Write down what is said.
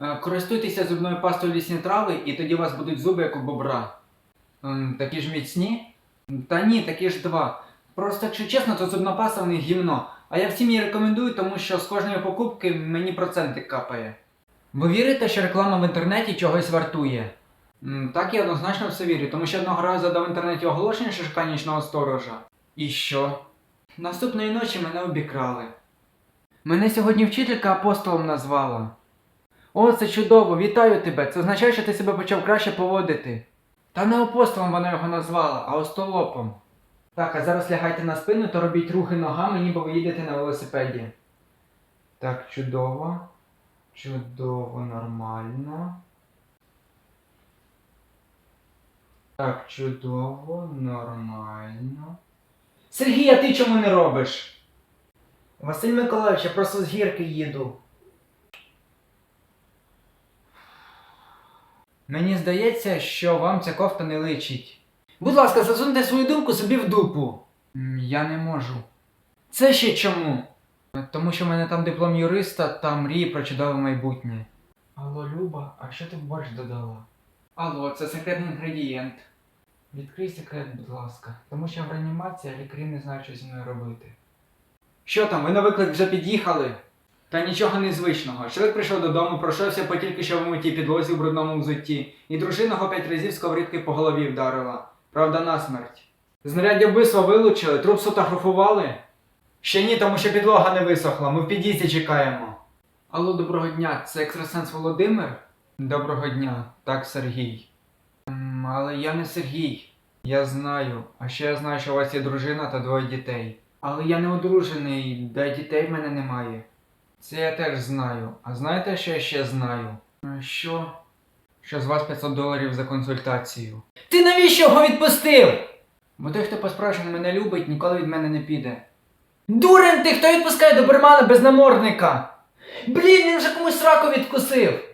Е, Користуйтеся зубною пастою лісні трави, і тоді у вас будуть зуби, як у бобра. Такі ж міцні? Та ні, такі ж два. Просто, якщо чесно, то зубна паста в них гімно. А я всім її рекомендую, тому що з кожної покупки мені проценти капає. Ви вірите, що реклама в інтернеті чогось вартує? Так, я однозначно в це вірю, тому що одного разу дав в інтернеті оголошення шукає нічного сторожа. І що? Наступної ночі мене обікрали. Мене сьогодні вчителька апостолом назвала. О, це чудово, вітаю тебе. Це означає, що ти себе почав краще поводити. Та не апостолом вона його назвала, а остолопом. Так, а зараз лягайте на спину та робіть рухи ногами, ніби ви їдете на велосипеді. Так, чудово. Чудово, нормально. Так, чудово, нормально. Сергій, а ти чому не робиш? Василь Миколаївич, я просто з гірки їду. Мені здається, що вам ця кофта не личить. Будь ласка, засуньте свою думку собі в дупу. Я не можу. Це ще чому? Тому що в мене там диплом юриста та мрії про чудове майбутнє. Алло, Люба, а що ти в борщ додала? Алло, це секретний інгредієнт. Відкрий секрет, будь ласка, тому що в реанімації а лікарі не знають, що зі мною робити. Що там, ви на виклик вже під'їхали? Та нічого незвичного. Чоловік прийшов додому, пройшовся по тільки що вимитій підлозі в брудному взутті, і дружина його п'ять разів сковорідки по голові вдарила. Правда, насмерть. Знаряддя вбивства вилучили, труп сфотографували? Ще ні, тому що підлога не висохла, ми в під'їзді чекаємо. Алло, доброго дня, це екстрасенс Володимир? Доброго дня, так, Сергій. М, але я не Сергій. Я знаю. А ще я знаю, що у вас є дружина та двоє дітей. Але я не одружений, де дітей в мене немає. Це я теж знаю. А знаєте, що я ще знаю? Е, Що? Що з вас 500 доларів за консультацію. Ти навіщо його відпустив? Бо той, хто по-справжньому мене любить, ніколи від мене не піде. Дурень ти, хто відпускає добермана без намордника? Блін, він вже комусь раку відкусив.